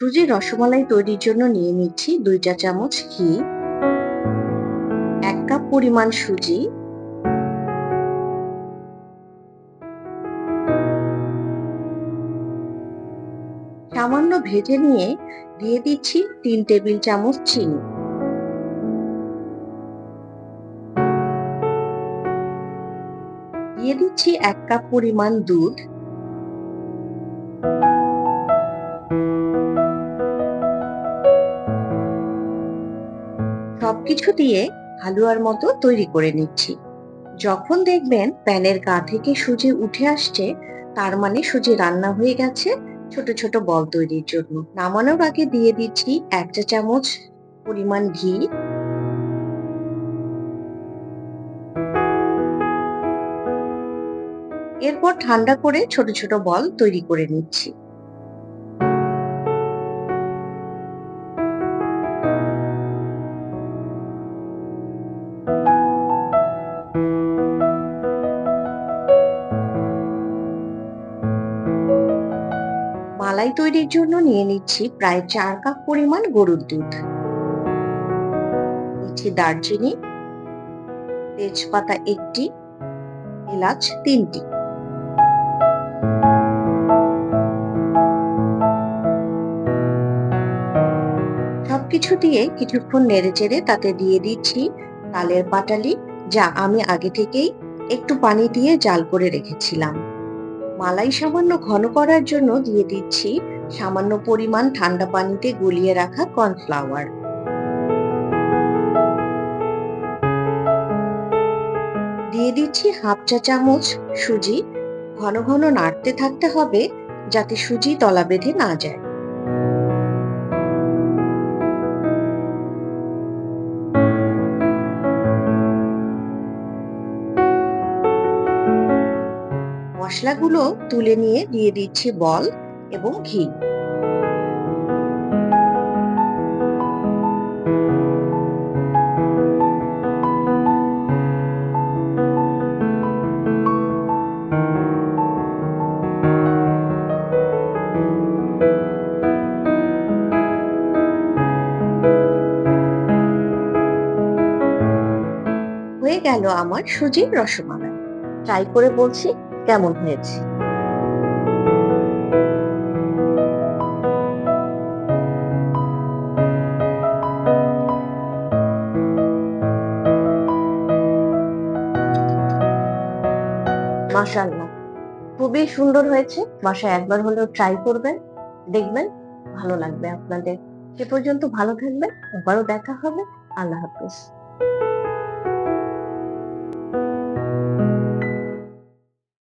সুজির রসমালাই তৈরির জন্য নিয়ে নিচ্ছি দুই চা চামচ ঘি, এক কাপ পরিমাণ সুজি, সামান্য ভেজে নিয়ে দিয়ে দিচ্ছি তিন টেবিল চামচ চিনি। দিয়ে দিচ্ছি এক কাপ পরিমাণ দুধ সবকিছু দিয়ে হালুয়ার মতো তৈরি করে নিচ্ছি। যখন দেখবেন প্যানের গা থেকে সুজি উঠে আসছে, তার মানে সুজি রান্না হয়ে গেছে ছোট ছোট বল তৈরির জন্য। নামানোর আগে দিয়ে দিচ্ছি এক চা চামচ পরিমাণ ঘি। এরপর ঠান্ডা করে ছোট ছোট বল তৈরি করে নিচ্ছি। মালাই তৈরির জন্য নিয়ে নিচ্ছি প্রায় চার কাপ পরিমাণ গরুর দুধ। নিচ্ছি দারচিনি, তেজপাতা একটি, এলাচ তিনটি। সবকিছু দিয়ে কিছুক্ষণ নেড়ে চেড়ে তাতে দিয়ে দিচ্ছি তালের পাটালি, যা আমি আগে থেকেই একটু পানি দিয়ে জাল করে রেখেছিলাম। মালাই সামান্য ঘন করার জন্য দিয়ে দিচ্ছি সামান্য পরিমাণ ঠান্ডা পানিতে গুলিয়ে রাখা কর্নফ্লাওয়ার। দিয়ে দিচ্ছি হাফ চা চামচ সুজি। ঘন ঘন নাড়তে থাকতে হবে যাতে সুজি তলা বেঁধে না যায়। মশলাগুলো তুলে নিয়ে দিয়ে দিচ্ছি বল এবং ঘি। হয়ে গেল আমার সুজির রসমালাই। ট্রাই করে বলছি। কেমন হয়েছে? মাশাআল্লাহ। খুবই সুন্দর হয়েছে। বাসায় একবার হলেও ট্রাই করবেন। দেখবেন ভালো লাগবে আপনাদের। সে পর্যন্ত ভালো থাকবেন। আবারও দেখা হবে। আল্লাহ হাফিজ।